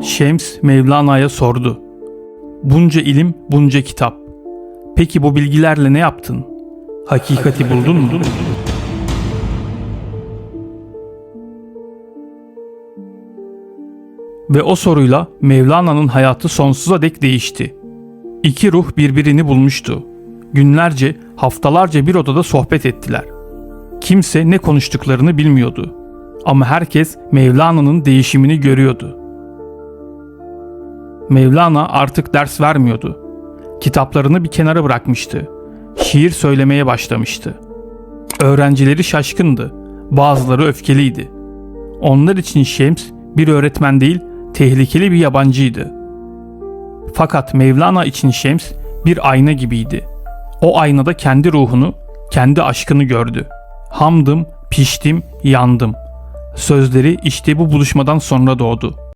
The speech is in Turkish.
Şems Mevlana'ya sordu. Bunca ilim, bunca kitap. Peki bu bilgilerle ne yaptın? Hakikati buldun mu? Ve o soruyla Mevlana'nın hayatı sonsuza dek değişti. İki ruh birbirini bulmuştu. Günlerce, haftalarca bir odada sohbet ettiler. Kimse ne konuştuklarını bilmiyordu. Ama herkes Mevlana'nın değişimini görüyordu. Mevlana artık ders vermiyordu. Kitaplarını bir kenara bırakmıştı. Şiir söylemeye başlamıştı. Öğrencileri şaşkındı. Bazıları öfkeliydi. Onlar için Şems bir öğretmen değil, tehlikeli bir yabancıydı. Fakat Mevlana için Şems bir ayna gibiydi. O aynada kendi ruhunu, kendi aşkını gördü. Hamdım, piştim, yandım. Sözleri işte bu buluşmadan sonra doğdu.